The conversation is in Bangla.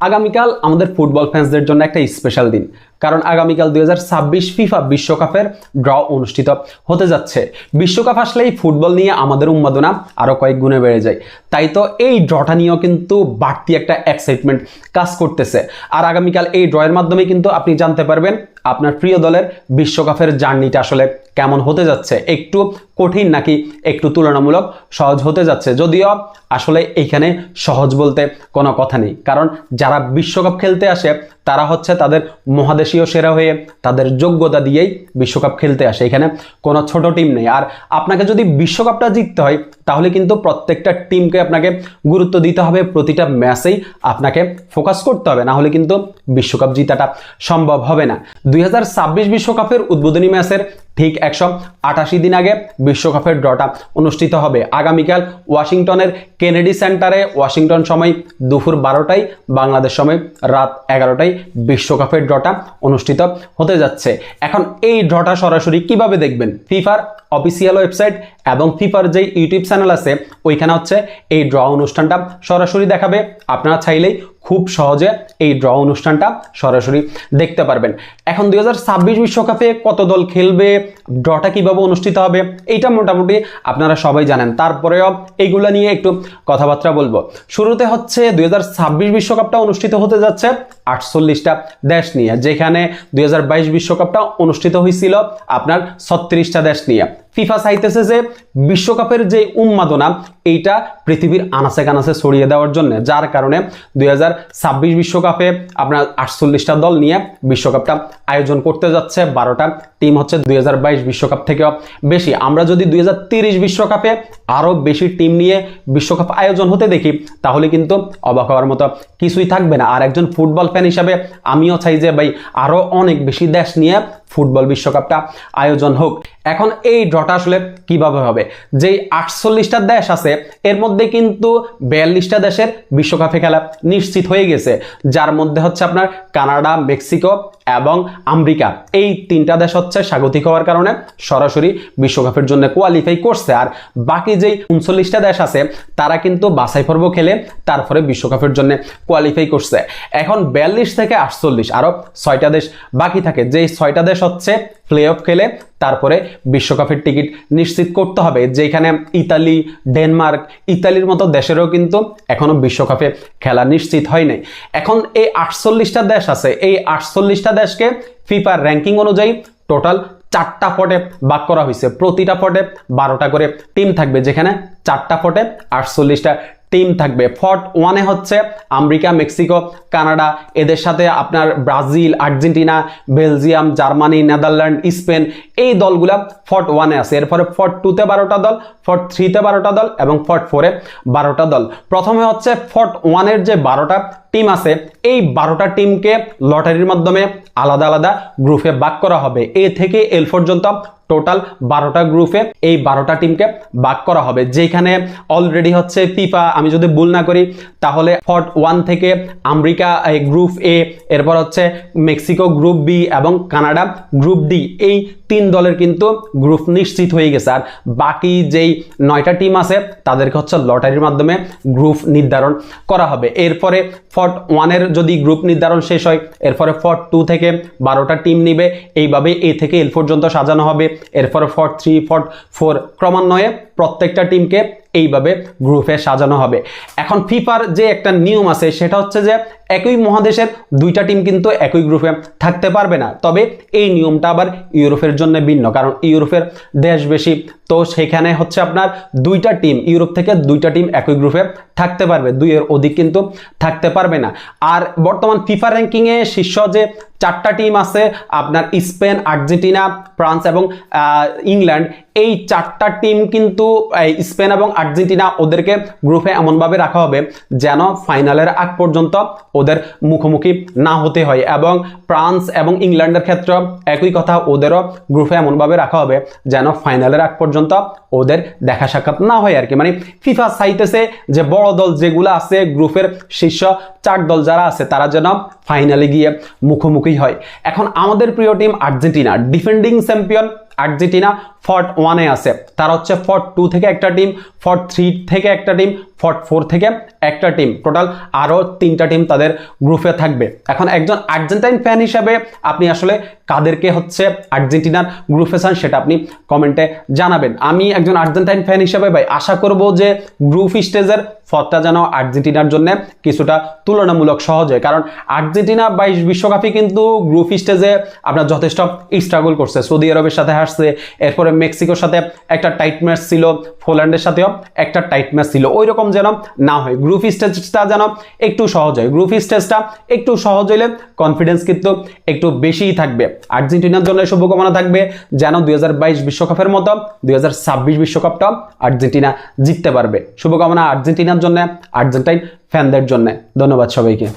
আগামীকাল আমাদের ফুটবল ফ্যান্সদের জন্য একটা স্পেশাল দিন। কারণ আগামীকাল দুই হাজার ছাব্বিশ ফিফা বিশ্বকাপের ড্র অনুষ্ঠিত হতে যাচ্ছে। বিশ্বকাপ আসলেই ফুটবল নিয়ে আমাদের উন্মাদনা আরও কয়েক গুণে বেড়ে যায়। তাই তো এই ড্রটা নিয়েও কিন্তু বাড়তি একটা এক্সাইটমেন্ট কাজ করতেছে। আর আগামীকাল এই ড্রয়ের মাধ্যমে কিন্তু আপনি জানতে পারবেন আপনার প্রিয় দলের বিশ্বকাপের জার্নিটা আসলে কেমন হতে যাচ্ছে। একটু কঠিন নাকি একটু তুলনামূলক সহজ হতে যাচ্ছে। যদিও আসলে এইখানে সহজ বলতে কোনো কথা নেই। কারণ যারা বিশ্বকাপ খেলতে আসে তারা হচ্ছে তাদের মহাদেশীয় সেরা হয়ে তাদের যোগ্যতা দিয়েই বিশ্বকাপ খেলতে আসে। এখানে কোনো ছোট টিম নেই। আর আপনাকে যদি বিশ্বকাপটা জিততে হয় তাহলে কিন্তু প্রত্যেকটা টিমকে আপনাকে গুরুত্ব দিতে হবে, প্রতিটা ম্যাচেই আপনাকে ফোকাস করতে হবে, না হলে কিন্তু বিশ্বকাপ জিতাটা সম্ভব হবে না। দুই বিশ্বকাপের উদ্বোধনী ম্যাচের ঠিক একশো আটাশি দিন আগে বিশ্বকাপের ড্রটা অনুষ্ঠিত হবে। আগামীকাল ওয়াশিংটনের কেনেডি সেন্টারে ওয়াশিংটন সময় দুপুর বারোটায়, বাংলাদেশ সময় রাত এগারোটায় বিশ্বকাপের ড্রটা অনুষ্ঠিত হতে যাচ্ছে। এখন এই ড্রটা সরাসরি কীভাবে দেখবেন? ফিফার অফিসিয়াল ওয়েবসাইট এবং ফিফার যে ইউটিউব চ্যানেল আছে ওইখানে হচ্ছে এই ড্র অনুষ্ঠানটা সরাসরি দেখাবে। আপনারা চাইলেই খুব সহজে এই ড্র অনুষ্ঠানটা সরাসরি দেখতে পারবেন। এখন দুই বিশ্বকাপে কত দল খেলবে, ড্রটা কীভাবে অনুষ্ঠিত হবে, এইটা মোটামুটি আপনারা সবাই জানেন। তারপরেও এইগুলো নিয়ে একটু কথাবার্তা বলব। শুরুতে হচ্ছে দুই বিশ্বকাপটা অনুষ্ঠিত হতে যাচ্ছে আটচল্লিশটা দেশ নিয়ে, যেখানে দুই বিশ্বকাপটা অনুষ্ঠিত হয়েছিল আপনার ছত্রিশটা দেশ নিয়ে। ফিফা চাইতেছে যে বিশ্বকাপের যে উন্মাদনা, এইটা পৃথিবীর আনাচে কানাচে ছড়িয়ে দেওয়ার জন্য, যার কারণে দুই হাজার বিশ্বকাপে আপনার আটচল্লিশটা দল নিয়ে বিশ্বকাপটা আয়োজন করতে যাচ্ছে। বারোটা টিম হচ্ছে দুই বিশ্বকাপ থেকেও বেশি। আমরা যদি দুই বিশ্বকাপে আরও বেশি টিম নিয়ে বিশ্বকাপ আয়োজন হতে দেখি, তাহলে কিন্তু অবাক হওয়ার মতো কিছুই থাকবে না। আর একজন ফুটবল ফ্যান হিসাবে আমিও চাই যে, ভাই, আরও অনেক বেশি দেশ নিয়ে ফুটবল বিশ্বকাপটা আয়োজন হোক। এখন এই ড্রটা আসলে কীভাবে হবে? যেই আটচল্লিশটা দেশ আছে, এর মধ্যে কিন্তু বিয়াল্লিশটা দেশের বিশ্বকাপে খেলা নিশ্চিত হয়ে গেছে। যার মধ্যে হচ্ছে আপনার কানাডা, মেক্সিকো এবং আমেরিকা। এই তিনটা দেশ হচ্ছে স্বাগতিক হওয়ার কারণে সরাসরি বিশ্বকাপের জন্য কোয়ালিফাই করছে। আর বাকি যেই উনচল্লিশটা দেশ আছে, তারা কিন্তু বাছাই পর্ব খেলে তারপরে বিশ্বকাপের জন্য কোয়ালিফাই করছে। এখন বিয়াল্লিশ থেকে আটচল্লিশ, আরও ছয়টা দেশ বাকি থাকে। যেই ছয়টা দেশ হচ্ছে প্লে অফ খেলে তারপরে বিশ্বকাপের টিকিট নিশ্চিত করতে হবে। যেখানে ইতালি, ডেনমার্ক, ইতালির মতো দেশেরও কিন্তু এখনও বিশ্বকাপে খেলা নিশ্চিত হয় নাই। এখন এই আটচল্লিশটা দেশ আছে। এই আটচল্লিশটা দেশকে ফিফার র্যাঙ্কিং অনুযায়ী টোটাল চারটা ফটে ভাগ করা হয়েছে। প্রতিটা ফটে বারোটা করে টিম থাকবে, যেখানে চারটা ফটে আটচল্লিশটা টিম থাকবে। ফর্ট ওয়ানে হচ্ছে আমেরিকা, মেক্সিকো, কানাডা, এদের সাথে আপনার Brazil, Argentina, Belgium, Germany, Netherland, Spain এই দলগুলা ফর্ট ওয়ানে আছে। এরপরে ফর্ট টুতে বারোটা দল ফর্ট থ্রিতে বারোটা দল এবং ফর্ট ফোরে বারোটা দল। প্রথমে হচ্ছে ফর্ট ওয়ানের যে বারোটা টিম আছে, এই বারোটা টিমকে লটারির মাধ্যমে আলাদা আলাদা গ্রুপে ভাগ করা হবে। এ থেকে এল পর্যন্ত টোটাল বারোটা গ্রুপে এই বারোটা টিমকে ভাগ করা হবে। যেখানে অলরেডি হচ্ছে ফিফা আমি যদি ভুল না করি, তাহলে ফর্ট ওয়ান থেকে আমেরিকা গ্রুপ এ এরপর হচ্ছে মেক্সিকো গ্রুপ বি এবং কানাডা গ্রুপ ডি এই তিন দলের কিন্তু গ্রুপ নিশ্চিত হয়ে গেছে। আর বাকি যেই নয়টা টিম আছে, তাদেরকে হচ্ছে লটারির মাধ্যমে গ্রুপ নির্ধারণ করা হবে। এরপরে ফর্ট ওয়ানের যদি গ্রুপ নির্ধারণ শেষ হয়, এরপরে ফর্ট টু থেকে বারোটা টিম নিবে। এইভাবে এ থেকে এল পর্যন্ত সাজানো হবে। এরপরে ফর্ট থ্রি ফর্ট ফোর ক্রমান্বয়ে প্রত্যেকটা টিমকে এইভাবে গ্রুপে সাজানো হবে। এখন ফিফার যে একটা নিয়ম আছে, সেটা হচ্ছে যে একই মহাদেশের দুইটা টিম কিন্তু একই গ্রুপে থাকতে পারবে না। তবে এই নিয়মটা আবার ইউরোপের জন্য ভিন্ন, কারণ ইউরোপের দেশ বেশি। তো সেখানে হচ্ছে আপনার দুইটা টিম, ইউরোপ থেকে দুইটা টিম একই গ্রুপে থাকতে পারবে। দুইয়ের অধিক কিন্তু থাকতে পারবে না। আর বর্তমান ফিফা র্যাঙ্কিংয়ে শীর্ষ যে চারটা টিম আছে, আপনার স্পেন, আর্জেন্টিনা, ফ্রান্স এবং ইংল্যান্ড, এই চারটা টিম কিন্তু স্পেন এবং আর্জেন্টিনা ওদেরকে গ্রুপে এমনভাবে রাখা হবে যেন ফাইনালের আগ পর্যন্ত ওদের মুখোমুখি না হতে হয় এবং ফ্রান্স এবং ইংল্যান্ডের ক্ষেত্রে একই কথা, ওদেরও গ্রুপে এমনভাবে রাখা হবে যেন ফাইনালের আগ পর্যন্ত ওদের দেখা সাক্ষাৎ না হয় আর কি। মানে ফিফা চাইতেছে যে বড় দল যেগুলো আছে গ্রুপের শীর্ষ চার দল যারা আছে, তারা যেন ফাইনালে গিয়ে মুখোমুখি হয়। এখন আমাদের প্রিয় team Argentina defending champion Argentina pot ওয়ানে আছে। তার হচ্ছে ফর্ট টু থেকে একটা টিম ফর্ট থ্রি থেকে একটা টিম ফর্ট ফোর থেকে একটা টিম টোটাল আরও তিনটা টিম তাদের গ্রুপে থাকবে। এখন একজন আর্জেন্টাইন ফ্যান হিসাবে আপনি আসলে কাদেরকে হচ্ছে আর্জেন্টিনার গ্রুপে চান সেটা আপনি কমেন্টে জানাবেন। আমি একজন আর্জেন্টাইন ফ্যান হিসাবে ভাই, আশা করব যে গ্রুপ স্টেজের পথটা যেন আর্জেন্টিনার জন্য কিছুটা তুলনামূলক সহজ হয়। কারণ আর্জেন্টিনা বাইশ বিশ্বকাপে কিন্তু গ্রুপ স্টেজে আপনার যথেষ্ট স্ট্রাগল করছে। সৌদি আরবের সাথে হারছে, এরপরে মেক্সিকোর সাথে একটা টাইট ম্যাচ ছিল, পোল্যান্ডের সাথেও একটা টাইট ম্যাচ ছিল। ওই রকম যেন না হয়। গ্রুপ স্টেজটা যেন একটু সহজ হয়। গ্রুপ স্টেজটা একটু সহজ হইলে কনফিডেন্স কিন্তু একটু বেশিই থাকবে। আর্জেন্টিনার জন্য শুভকামনা থাকবে যেন দুই বিশ্বকাপের মতো দুই বিশ্বকাপটা আর্জেন্টিনা জিততে পারবে। শুভকামনা আর্জেন্টিনার জন্য, আর্জেন্টাইন ফ্যানদের জন্য। ধন্যবাদ সবাইকে।